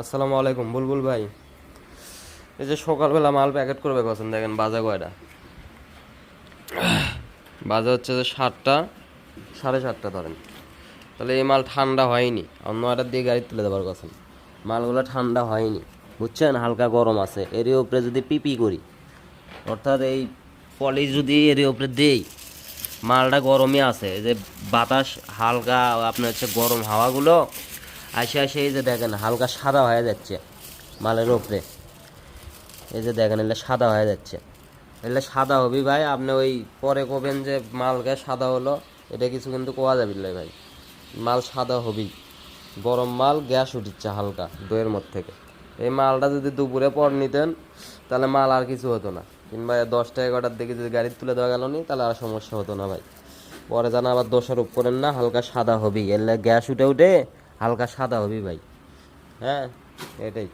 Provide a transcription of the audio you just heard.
আসসালামু আলাইকুম, বুলবুল ভাই। এই যে সকালবেলা মাল প্যাকেট করবে কখন দেখেন বাজে কয়টা? বাজা হচ্ছে যে সাতটা, সাড়ে সাতটা ধরেন। তাহলে এই মাল ঠান্ডা হয়নি, অন্য একটা দিয়ে গাড়ি তুলে দেবার কথা। মালগুলো ঠান্ডা হয়নি, বুঝছেন? হালকা গরম আছে, এর উপরে যদি পিপি করি, অর্থাৎ এই পলিশ যদি এর উপরে দেই, মালটা গরমই আছে। এই যে বাতাস, হালকা, আপনার হচ্ছে গরম হাওয়াগুলো আসে আসে এই যে দেখেন, হালকা সাদা হয়ে যাচ্ছে মালের উপরে। এই যে দেখেন, এগুলো সাদা হয়ে যাচ্ছে। এগুলো সাদা হবি ভাই, আপনি ওই পরে কবেন যে মালকে সাদা হলো, এটা কিছু কিন্তু কোয়া যাবি ভাই। মাল সাদা হবি। গরম মাল গ্যাস উঠিচ্ছে হালকা দইয়ের মধ্যে থেকে। এই মালটা যদি দুপুরে পর নিতেন, তাহলে মাল আর কিছু হতো না। কিংবা দশটা এগারোটার দিকে যদি গাড়ি তুলে দেওয়া গেল নি, তাহলে আর সমস্যা হতো না ভাই। পরে যেন আবার দোষারোপ করেন না, হালকা সাদা হবি। এলে গ্যাস উঠে উঠে হালকা সাদা হবি ভাই। হ্যাঁ এটাই।